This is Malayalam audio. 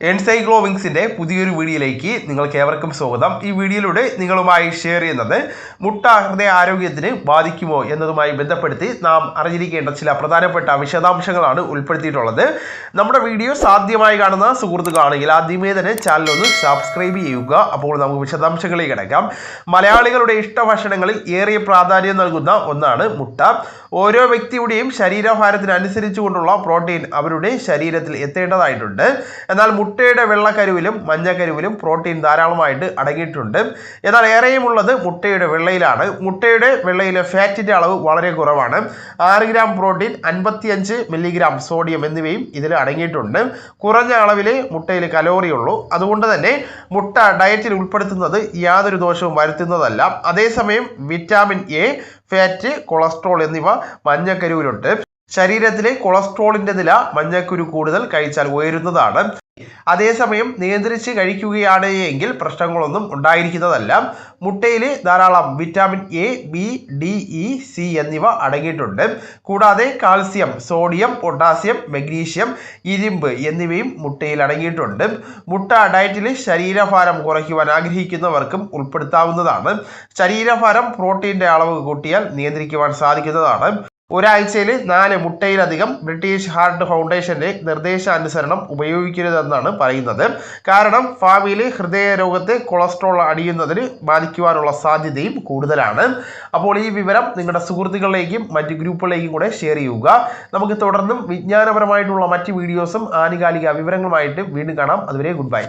എൻസൈക്ലോവിങ്സിന്റെ പുതിയൊരു വീഡിയോയിലേക്ക് നിങ്ങൾക്ക് ഏവർക്കും സ്വാഗതം. ഈ വീഡിയോയിലൂടെ നിങ്ങളുമായി ഷെയർ ചെയ്യുന്നത് മുട്ട ഹൃദയ ആരോഗ്യത്തിന് ബാധിക്കുമോ എന്നതുമായി ബന്ധപ്പെടുത്തി നാം അറിഞ്ഞിരിക്കേണ്ട ചില പ്രധാനപ്പെട്ട വിശദാംശങ്ങളാണ് ഉൾപ്പെടുത്തിയിട്ടുള്ളത്. നമ്മുടെ വീഡിയോ സാധ്യമായി കാണുന്ന സുഹൃത്തുക്കളാണെങ്കിൽ ആദ്യമേ തന്നെ ചാനൽ ഒന്ന് സബ്സ്ക്രൈബ് ചെയ്യുക. അപ്പോൾ നമുക്ക് വിശദാംശങ്ങളിലേക്ക് കിടക്കാം. മലയാളികളുടെ ഇഷ്ടഭക്ഷണങ്ങളിൽ ഏറെ പ്രാധാന്യം നൽകുന്ന ഒന്നാണ് മുട്ട. ഓരോ വ്യക്തിയുടെയും ശരീരഭാരത്തിനനുസരിച്ചുകൊണ്ടുള്ള പ്രോട്ടീൻ അവരുടെ ശരീരത്തിൽ എത്തേണ്ടതായിട്ടുണ്ട്. എന്നാൽ മുട്ടയുടെ വെള്ളക്കരുവിലും മഞ്ഞക്കരുവിലും പ്രോട്ടീൻ ധാരാളമായിട്ട് അടങ്ങിയിട്ടുണ്ട്. എന്നാൽ ഏറെയും ഉള്ളത് മുട്ടയുടെ വെള്ളയിലാണ്. മുട്ടയുടെ വെള്ളയിലെ ഫാറ്റിന്റെ അളവ് വളരെ കുറവാണ്. ആറ് ഗ്രാം പ്രോട്ടീൻ അൻപത്തിയഞ്ച് മില്ലിഗ്രാം സോഡിയം എന്നിവയും ഇതിൽ അടങ്ങിയിട്ടുണ്ട്. കുറഞ്ഞ അളവിലെ മുട്ടയിൽ കലോറി ഉള്ളൂ. അതുകൊണ്ട് തന്നെ മുട്ട ഡയറ്റിൽ ഉൾപ്പെടുത്തുന്നത് യാതൊരു ദോഷവും വരുത്തുന്നതല്ല. അതേസമയം വിറ്റാമിൻ എ ഫാറ്റ് കൊളസ്ട്രോൾ എന്നിവ മഞ്ഞക്കരുവിലുണ്ട്. ശരീരത്തിലെ കൊളസ്ട്രോളിന്റെ നില മഞ്ഞക്കുരു കൂടുതൽ കഴിച്ചാൽ ഉയരുന്നതാണ്. അതേസമയം നിയന്ത്രിച്ച് കഴിക്കുകയാണ് എങ്കിൽ പ്രശ്നങ്ങളൊന്നും ഉണ്ടായിരിക്കുന്നതല്ല. മുട്ടയിൽ ധാരാളം vitamin A B D E C എന്നിവ അടങ്ങിയിട്ടുണ്ട്. കൂടാതെ കാൽസ്യം സോഡിയം പൊട്ടാസ്യം മഗ്നീഷ്യം ഇരുമ്പ് എന്നിവയും മുട്ടയിൽ അടങ്ങിയിട്ടുണ്ട്. മുട്ട ഡയറ്റിൽ ശരീരഭാരം കുറയ്ക്കുവാൻ ആഗ്രഹിക്കുന്നവർക്കും ഉൾപ്പെടുത്താവുന്നതാണ്. ശരീരഭാരം പ്രോട്ടീന്റെ അളവ് കൂട്ടിയാൽ നിയന്ത്രിക്കുവാൻ സാധിക്കുന്നതാണ്. ഒരാഴ്ചയിൽ നാല് മുട്ടയിലധികം ബ്രിട്ടീഷ് ഹാർട്ട് ഫൗണ്ടേഷന്റെ നിർദ്ദേശാനുസരണം ഉപയോഗിക്കരുതെന്നാണ് പറയുന്നത്. കാരണം ഭാവിയിൽ ഹൃദയരോഗത്തെ കൊളസ്ട്രോൾ അടിയുന്നതിന് ബാധിക്കുവാനുള്ള സാധ്യതയും കൂടുതലാണ്. അപ്പോൾ ഈ വിവരം നിങ്ങളുടെ സുഹൃത്തുക്കളിലേക്കും മറ്റ് ഗ്രൂപ്പുകളിലേക്കും കൂടെ ഷെയർ ചെയ്യുക. നമുക്ക് തുടർന്നും വിജ്ഞാനപരമായിട്ടുള്ള മറ്റ് വീഡിയോസും ആനുകാലിക വിവരങ്ങളുമായിട്ട് വീണ്ടും കാണാം. അതുവരെ ഗുഡ് ബൈ.